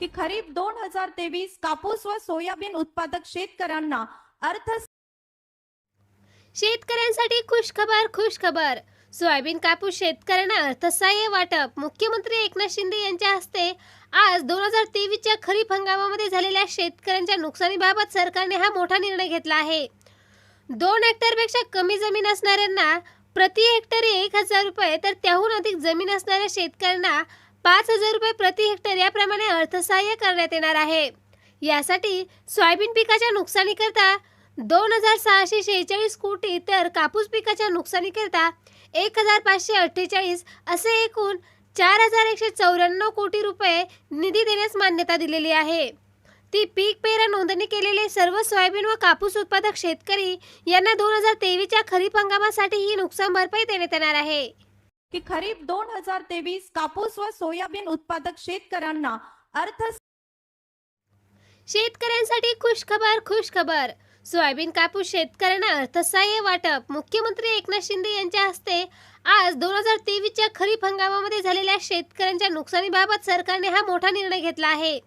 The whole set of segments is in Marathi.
की खरीप दोन हजार तेवीस कापूस व सोयाबीन उत्पादक शेतकऱ्यांना अर्थ शेतकऱ्यांसाठी खुशखबर खुशखबर. सोयाबीन कापूस शेतकऱ्यांना अर्थसहाय्य वाटप. मुख्यमंत्री एकनाथ शिंदे यांच्या हस्ते आज दोन हजार तेवीसच्या खरीप हंगामामध्ये झालेल्या शेतकऱ्यांच्या नुकसानीबाबत सरकारने हा मोठा निर्णय घेतला आहे. दोन हेक्टरपेक्षा कमी जमीन असणाऱ्यांना प्रति हेक्टरी एक हजार रुपये तर त्याहून अधिक जमीन असणाऱ्या शेतकऱ्यांना पाच हजार रुपये प्रति हेक्टर याप्रमाणे अर्थसहाय्य करण्यात येणार आहे. यासाठी सोयाबीन पिकाच्या नुकसानीकरता दोन हजार सहाशे शेहेचाळीस कोटी तर कापूस पिकाच्या नुकसानीकरता एक हजार पाचशे अठ्ठेचाळीस असे एकूण चार हजार एकशे चौऱ्याण्णव कोटी रुपये निधी देण्यास मान्यता दिलेली आहे. ती पीक पेरा नोंदणी केलेले सर्व सोयाबीन व कापूस उत्पादक शेतकरी यांना दोन हजार तेवीसच्या खरीप हंगामासाठी ही नुकसान भरपाई देण्यात येणार आहे. की खरीप दोन हजार तेवीस कापूस व सोयाबीन उत्पादक शेतकऱ्यांना अर्थ शेतकऱ्यांसाठी खुशखबर खुशखबर. सोयाबीन कापूस शेतकऱ्यांना अर्थसहाय्य वाटप. मुख्यमंत्री एकनाथ शिंदे यांच्या हस्ते आज दोन हजार तेवीसच्या खरीप हंगामामध्ये झालेल्या शेतकऱ्यांच्या नुकसानीबाबत सरकारने हा मोठा निर्णय घेतला आहे.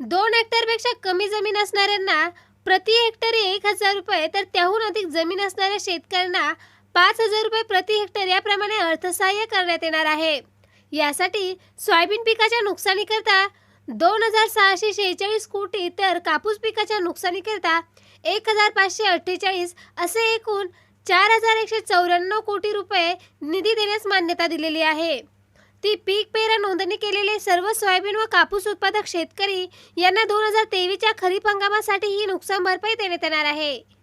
दोन हेक्टरपेक्षा कमी जमीन असणाऱ्यांना प्रति हेक्टरी एक हजार रुपये तर त्याहून अधिक जमीन असणाऱ्या शेतकऱ्यांना पाच हजार रुपये प्रति हेक्टर याप्रमाणे अर्थसहाय्य करण्यात येणार आहे. यासाठी सोयाबीन पिकाच्या नुकसानीकरता दोन हजार सहाशे शेहेचाळीस कोटी तर कापूस पिकाच्या नुकसानीकरता एक हजार पाचशे अठ्ठेचाळीस असे एकूण चार हजार एकशे चौऱ्याण्णव कोटी रुपये निधी देण्यास मान्यता दिलेली आहे. ती पीक पेरा नोंदणी केलेले सर्व सोयाबीन व कापूस उत्पादक शेतकरी यांना दोन हजार तेवीसच्या खरीप हंगामासाठी ही नुकसान भरपाई देण्यात येणार आहे.